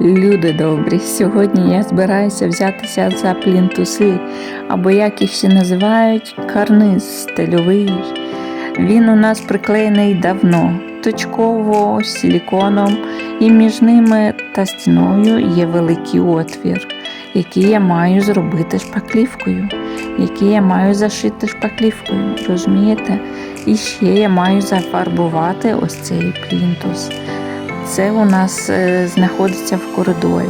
Люди добрі, сьогодні я збираюся взятися за плінтуси, або як їх ще називають, карниз стильовий. Він у нас приклеєний давно, точково, силіконом, і між ними та стіною є великий отвір, який я маю зробити шпаклівкою, який я маю зашити шпаклівкою, розумієте? І ще я маю зафарбувати ось цей плінтус. Це у нас е, знаходиться в коридорі,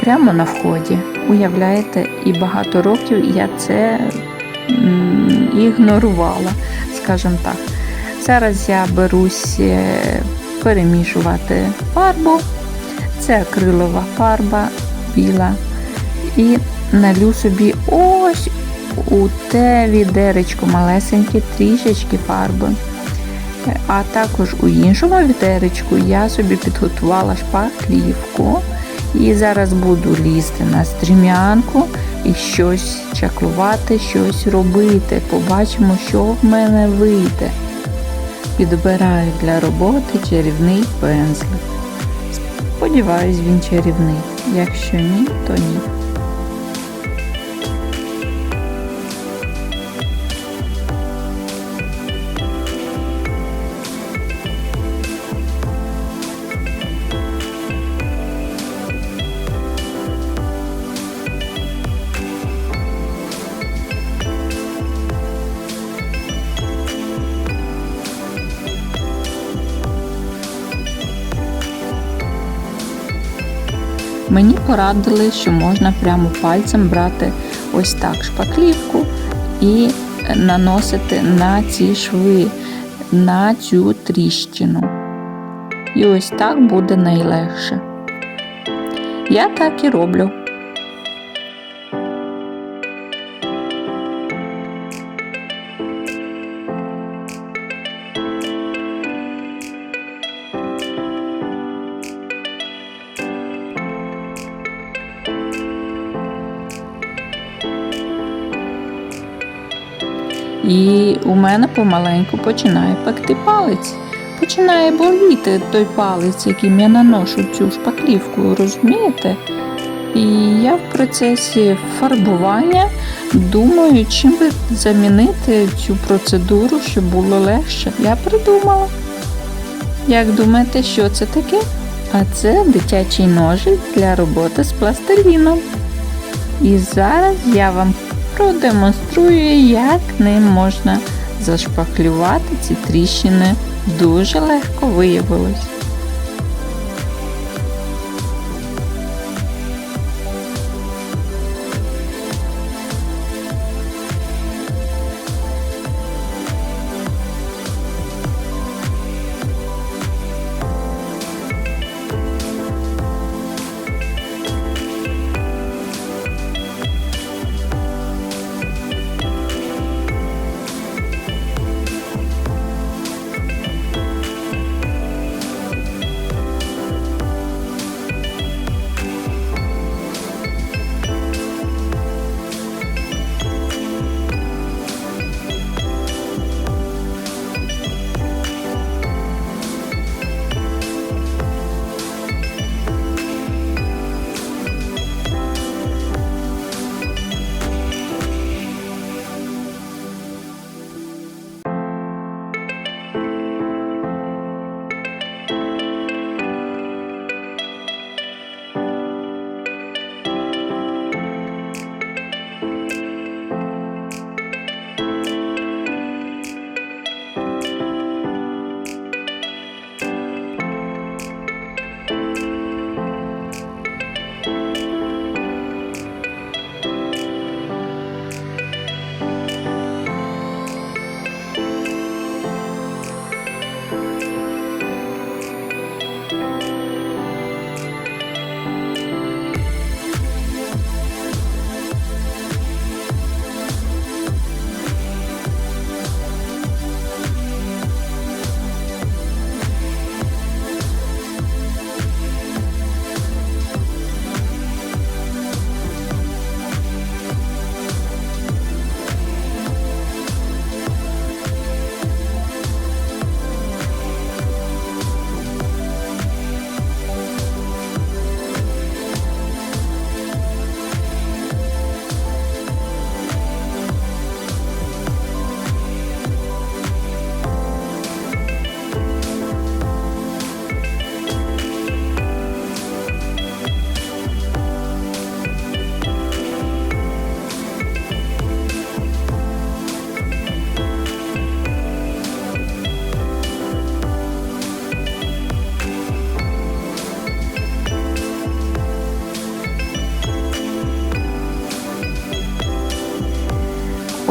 прямо на вході. Уявляєте, і багато років я це ігнорувала, скажімо так. Зараз я берусь е, перемішувати фарбу. Це акрилова фарба біла. І налю собі ось у те відеречко малесеньке трішечки фарби. А також у іншому вітеречку я собі підготувала шпаклівку і зараз буду лізти на стрім'янку і щось чаклувати, щось робити. Побачимо, що в мене вийде. Підбираю для роботи чарівний пензлик. Сподіваюсь, він чарівний. Якщо ні, то ні. Мені порадили, що можна прямо пальцем брати ось так шпаклівку і наносити на ці шви, на цю тріщину. І ось так буде найлегше. Я так і роблю. І у мене помаленьку починає пекти палець. Починає боліти той палець, яким я наношу цю шпаклівку, розумієте? І я в процесі фарбування думаю, чим би замінити цю процедуру, щоб було легше. Я придумала. Як думаєте, що це таке? А це дитячий ножик для роботи з пластиліном. І зараз я вам продемонструю, як ним можна зашпаклювати ці тріщини. Дуже легко виявилось.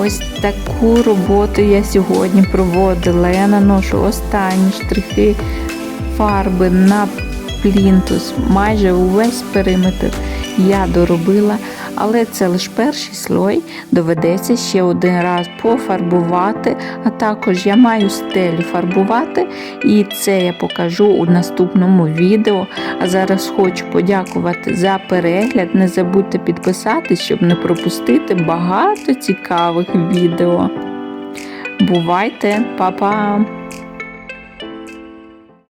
Ось таку роботу я сьогодні проводила. Я наношу останні штрихи фарби на плінтус. Майже увесь периметр я доробила, але це лише перший слой. Доведеться ще один раз пофарбувати, а також я маю стелі фарбувати, і це я покажу у наступному відео. А зараз хочу подякувати за перегляд. Не забудьте підписатись, щоб не пропустити багато цікавих відео. Бувайте, па-па!